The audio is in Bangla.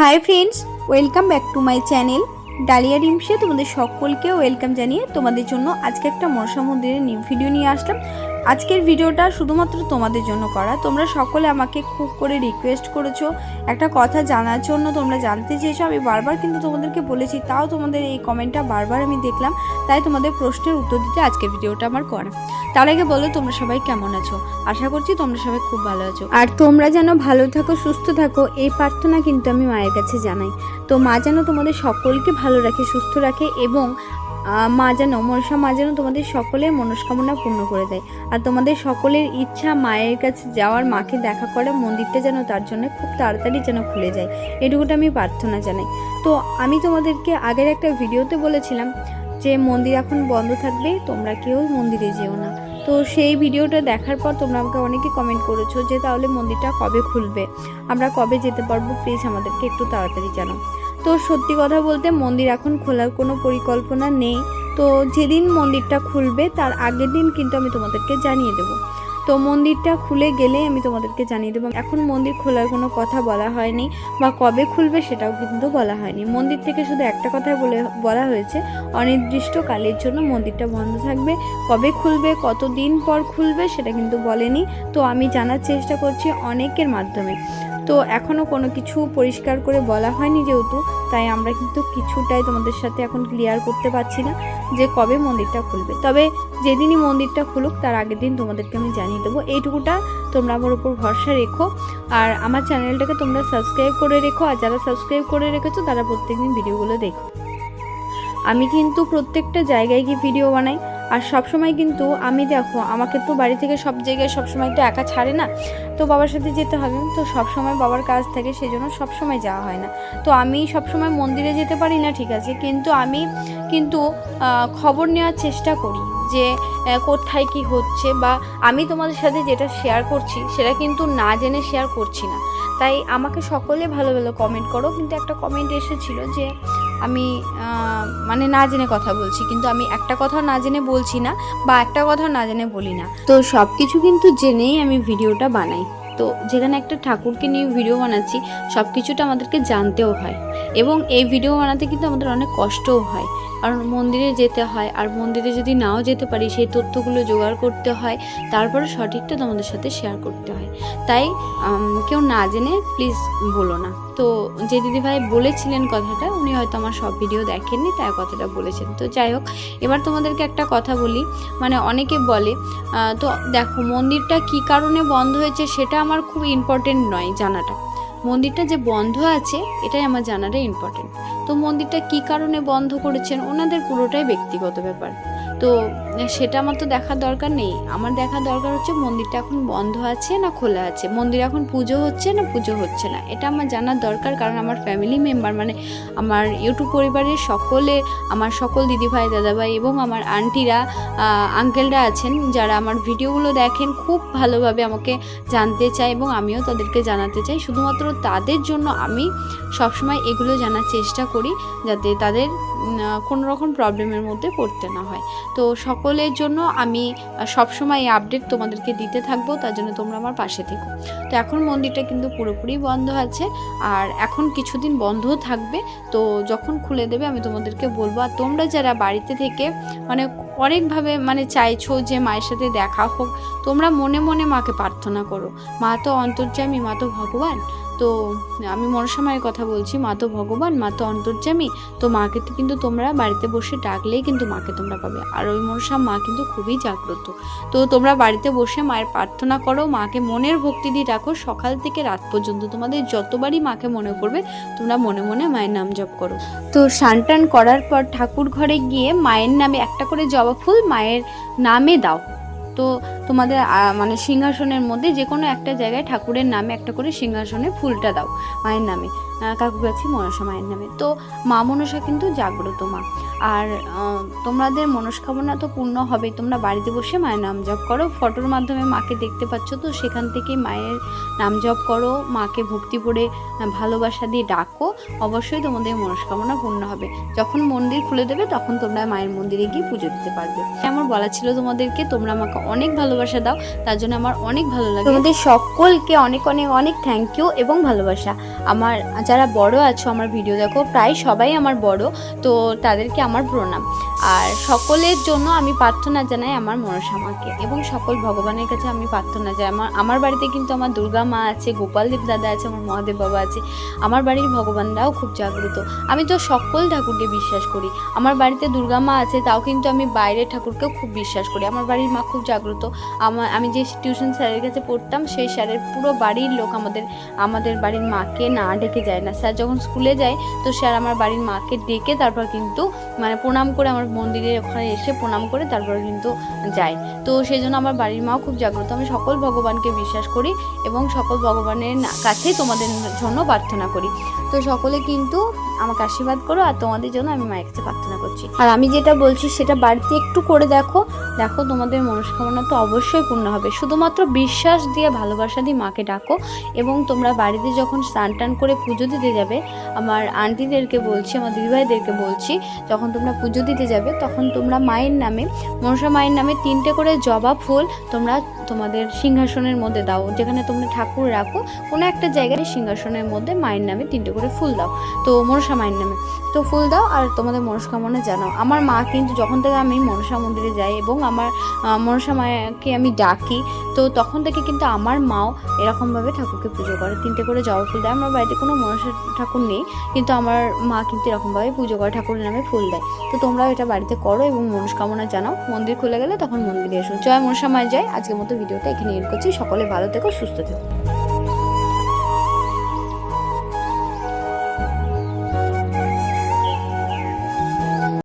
Hi friends, welcome back to my channel. Dalia ডিমসে তোমাদের সকলকে ওয়েলকাম জানিয়ে তোমাদের জন্য আজকে একটা মনসা মন্দিরের ভিডিও নিয়ে আসলাম। আজকের ভিডিওটা শুধুমাত্র তোমাদের জন্য করা। তোমরা সকলে আমাকে খুব করে রিকোয়েস্ট করেছ, একটা কথা জানার জন্য তোমরা জানতে চেয়েছো। আমি বারবার কিন্তু তোমাদেরকে বলেছি, তাও তোমাদের এই কমেন্টটা বারবার আমি দেখলাম, তাই তোমাদের প্রশ্নের উত্তর দিতে আজকের ভিডিওটা আমার করা। তার আগে বলো, তোমরা সবাই কেমন আছো? আশা করছি তোমরা সবাই খুব ভালো আছো। আর তোমরা যেন ভালো থাকো, সুস্থ থাকো, এই প্রার্থনা কিন্তু আমি মায়ের কাছে জানাই। তো মা যেন তোমাদের সকলকে ভালো রাখে, সুস্থ রাখে এবং মা যেন, মনসা মা যেন তোমাদের সকলের মনস্কামনা পূর্ণ করে দেয়। আর তোমাদের সকলের ইচ্ছা মায়ের কাছে যাওয়ার, মাকে দেখা করে মন্দিরটা যেন তার জন্য খুব তাড়াতাড়ি যেন খুলে যায়। এটুকুটা আমি প্রার্থনা জানাই। তো আমি তোমাদেরকে আগের একটা ভিডিওতে বলেছিলাম যে, মন্দির এখন বন্ধ থাকবে, তোমরা কেউ মন্দিরে যেও না। তো সেই ভিডিওটা দেখার পর তোমরা আমাকে অনেকে কমেন্ট করেছ যে, তাহলে মন্দিরটা কবে খুলবে? আমরা কবে যেতে পারব? প্লিজ আমাদেরকে একটু তাড়াতাড়ি জানাও। তো সত্যি কথা বলতে মন্দির এখন খোলার কোনো পরিকল্পনা নেই। তো যেদিন মন্দিরটা খুলবে, তার আগের দিন কিন্তু আমি তোমাদেরকে জানিয়ে দেবো। তো মন্দিরটা খুলে গেলে আমি তোমাদেরকে জানিয়ে দেবো। এখন মন্দির খোলার কোনো কথা বলা হয়নি বা কবে খুলবে সেটাও কিন্তু বলা হয়নি। মন্দির থেকে শুধু একটা কথাই বলে, বলা হয়েছে, অনির্দিষ্টকালের জন্য মন্দিরটা বন্ধ থাকবে। কবে খুলবে কত দিন পর খুলবে সেটা কিন্তু বলেনি। তো আমি জানার চেষ্টা করছি অনেকের মাধ্যমে। তো এখনও কোনো কিছু পরিষ্কার করে বলা হয়নি যেহেতু, তাই আমরা কিন্তু কিছুটাই তোমাদের সাথে এখন ক্লিয়ার করতে পারছি না যে কবে মন্দিরটা খুলবে। তবে যেদিনই মন্দিরটা খুলুক, তার আগের দিন তোমাদেরকে আমি জানিয়ে দেবো। এইটুকুটা তোমরা আমার উপর ভরসা রেখো। আর আমার চ্যানেলটাকে তোমরা সাবস্ক্রাইব করে রেখো। আর যারা সাবস্ক্রাইব করে রেখেছো, তারা প্রত্যেকদিন ভিডিওগুলো দেখো। আমি কিন্তু প্রত্যেকটা জায়গায় গিয়ে ভিডিও বানাই। আর সব সময় কিন্তু আমি দেখো, আমাকে তো বাড়ি থেকে সব জায়গায় সব সময় তো একা ছাড়ে না। তো বাবার সাথে যেতে হবে। তো সব সময় বাবার কাজ থাকে সেই জন্য সব সময় যাওয়া হয় না। তো আমি সব সময় মন্দিরে যেতে পারি না, ঠিক আছে? কিন্তু আমি কিন্তু খবর নেওয়ার চেষ্টা করি যে কোথায় কি হচ্ছে বা আমি তোমাদের সাথে যেটা শেয়ার করছি, সেটা কিন্তু না জেনে শেয়ার করছি না। তাই আমাকে সকলে ভালো ভালো কমেন্ট করো। কিন্তু একটা কমেন্ট এসেছিল যে আমি মানে না জেনে কথা বলছি। কিন্তু আমি একটা কথা না জেনে বলছি না বা একটা কথা না জেনে বলি না। তো সব কিছু কিন্তু জেনেই আমি ভিডিওটা বানাই। তো যেখানে একটা ঠাকুরকে নিয়ে ভিডিও বানাচ্ছি সব কিছুটা আমাদেরকে জানতেও হয়। এবং এই ভিডিও বানাতে কিন্তু আমাদের অনেক কষ্টও হয়। কারণ মন্দিরে যেতে হয়, আর মন্দিরে যদি নাও যেতে পারি, সেই তথ্যগুলো জোগাড় করতে হয়, তারপরে সঠিকটা তোমাদের সাথে শেয়ার করতে হয়। তাই কেউ না জেনে প্লিজ বলো না। তো যে দিদিভাই বলেছিলেন কথাটা, উনি হয়তো আমার সব ভিডিও দেখেননি, তাই কথাটা বলেছেন। তো যাই হোক, এবার তোমাদেরকে একটা কথা বলি। মানে অনেকে বলে তো দেখো মন্দিরটা কি কারণে বন্ধ হয়েছে সেটা আমার খুব ইম্পর্টেন্ট নয় জানাটা। মন্দিরটা যে বন্ধ আছে, এটাই আমার জানাটা ইম্পর্টেন্ট তো মন্দিরটা কি কারণে বন্ধ করেছেন? ওনাদের পুরোটাই ব্যক্তিগত ব্যাপার। তো সেটা আমার তো দেখার দরকার নেই। আমার দেখার দরকার হচ্ছে মন্দিরটা এখন বন্ধ আছে না খোলা আছে? মন্দির এখন পুজো হচ্ছে না পুজো হচ্ছে না? এটা আমার জানার দরকার কারণ আমার ফ্যামিলি মেম্বার মানে আমার ইউটিউব পরিবারের সকলে, আমার সকল দিদিভাই, দাদাভাই এবং আমার আন্টিরা আঙ্কেলরা আছেন যারা আমার ভিডিওগুলো দেখেন, খুব ভালোভাবে আমাকে জানতে চায় এবং আমিও তাদেরকে জানাতে চাই। শুধুমাত্র তাদের জন্য আমি সবসময় এগুলো জানার চেষ্টা করি যাতে তাদের কোনো রকম প্রবলেমের মধ্যে পড়তে না হয়। তো সকলের জন্য আমি সবসময় এই আপডেট তোমাদেরকে দিতে থাকব, তার জন্য তোমরা আমার পাশে থেকো। তো এখন মন্দিরটা কিন্তু পুরোপুরি বন্ধ আছে, আর এখন কিছুদিন বন্ধও থাকবে, তো যখন খুলে দেবে আমি তোমাদেরকে বলব। আর তোমরা যারা বাড়িতে থেকে মানে অনেকভাবে মানে চাইছো যে মায়ের সাথে দেখা হোক, তোমরা মনে মনে মাকে প্রার্থনা করো। মা তো অন্তর্যামী, মা তো ভগবান। তো আমি মনসা মায়ের কথা বলছি, মা তো ভগবান, মা তো অন্তর্যামী, তো মাকে তো কিন্তু তোমরা বাড়িতে বসে ডাকলেই কিন্তু মাকে তোমরা পাবে। আর ওই মনসা মা কিন্তু খুবই জাগ্রত। তো তোমরা বাড়িতে বসে মায়ের প্রার্থনা করো, মাকে মনের ভক্তি দিয়ে রাখো সকাল থেকে রাত পর্যন্ত তোমাদের যতবারই মাকে মনে করবে তোমরা মনে মনে মায়ের নাম জপ করো। তো স্নান টান করার পর ঠাকুর ঘরে গিয়ে মায়ের নামে একটা করে জবা ফুল মায়ের নামে দাও। তো তোমাদের মানে সিংহাসনের মধ্যে যে কোনো একটা জায়গায় ঠাকুরের নামে একটা করে সিংহাসনে ফুলটা দাও মায়ের নামে। কাকু কাছি মনসা মায়ের নামে। তো মা মনসা কিন্তু জাগ্রত মা। আর তোমাদের মনস্কামনা তো পূর্ণ হবে তোমরা বাড়িতে বসে মায়ের নাম জপ করো। ফটোর মাধ্যমে মাকে দেখতে পাচ্ছ তো সেখান থেকে মায়ের নাম জপ করো। মাকে ভক্তি আহ, ভালোবাসা দিয়ে ডাকো। অবশ্যই তোমাদের মনস্কামনা পূর্ণ হবে। যখন মন্দির খুলে দেবে তখন তোমরা মায়ের মন্দিরে গিয়ে পুজো দিতে পারবে। আমার বলা ছিল তোমাদেরকে? তোমরা আমাকে অনেক ভালোবাসা দাও, তার জন্য আমার অনেক ভালো লাগে। তোমাদের সকলকে অনেক অনেক অনেক থ্যাংক ইউ এবং ভালোবাসা। আমার যারা বড় আছো, আমার ভিডিও দেখো, প্রায় সবাই আমার বড়, তো তাদেরকে আমার প্রণাম। আর সকলের জন্য আমি প্রার্থনা জানাই আমার মনসামাকে। এবং সকল ভগবানের কাছে আমি প্রার্থনা জানাই। আমার আমার বাড়িতে কিন্তু আমার দুর্গা মা আছে, গোপালদেব দাদা আছে, আমার মহাদেব বাবা আছে। আমার বাড়ির ভগবানরাও খুব জাগ্রত। আমি তো সকল ঠাকুরকে বিশ্বাস করি। আমার বাড়িতে দুর্গা মা আছে, তাও কিন্তু আমি বাইরের ঠাকুরকেও খুব বিশ্বাস করি। আমার বাড়ির মা খুব জাগ্রত। আমার আমি যে টিউশন স্যারের কাছে পড়তাম, সেই স্যারের পুরো বাড়ির লোক আমাদের আমাদের বাড়ির মাকে না ডেকে যায় না। স্যার যখন স্কুলে যায়, তো স্যার আমার বাড়ির মাকে ডেকে তারপর কিন্তু মানে প্রণাম করে আমার মন্দিরের ওখানে এসে প্রণাম করে তারপর কিন্তু যায়। তো সেই জন্য আমার বাড়ির মাও খুব জাগ্রত। আমি সকল ভগবানকে বিশ্বাস করি এবং সকল ভগবানের কাছেই তোমাদের জন্য প্রার্থনা করি। তো সকলে কিন্তু আমাকে আশীর্বাদ করো আর তোমাদের জন্য আমি মায়ের কাছে প্রার্থনা করছি। আর আমি যেটা বলছি সেটা বাড়িতে একটু করে দেখো। দেখো তোমাদের মনস্কামনা তো অবশ্যই পূর্ণ হবে। শুধুমাত্র বিশ্বাস দিয়ে, ভালোবাসা দিয়ে মাকে ডাকো এবং তোমরা বাড়িতে যখন স্নান টান করে পুজো দিতে যাবে, আমার আন্টিদেরকে বলছি, আমার দিদিভাইদেরকে বলছি, যখন তোমরা পুজো দিতে যাবে, তখন তোমরা মায়ের নামে, মনসা মায়ের নামে তিনটে করে জবা ফুল তোমরা তোমাদের সিংহাসনের মধ্যে দাও, যেখানে তোমরা ঠাকুর রাখো, কোনো একটা জায়গায় সিংহাসনের মধ্যে মায়ের নামে তিনটে করে ফুল দাও। তো মনসা মায়ের নামে। তো ফুল দাও আর তোমাদের মনস্কামনা জানাও। আমার মা কিন্তু যখন থেকে আমি মনসা মন্দিরে যাই এবং আমার মনসা মায়াকে আমি ডাকি তো তখন থেকে কিন্তু আমার মাও এরকমভাবে ঠাকুরকে পুজো করে। তিনটে করে জবা ফুল দেয়, আমার বাড়িতে কোনো মনসা ঠাকুর নেই, কিন্তু আমার মা কিন্তু এরকমভাবে পুজো করে, ঠাকুরের নামে ফুল দেয়। তো তোমরাও এটা বাড়িতে করো এবং মনস্কামনা জানাও। মন্দির খুলে গেলে তখন মন্দিরে এসো। জয় মনসা মায় যায় আজকের মতো ভিডিওটা এখানে এড করছি। সকলে ভালো থেকো, সুস্থ থেকো।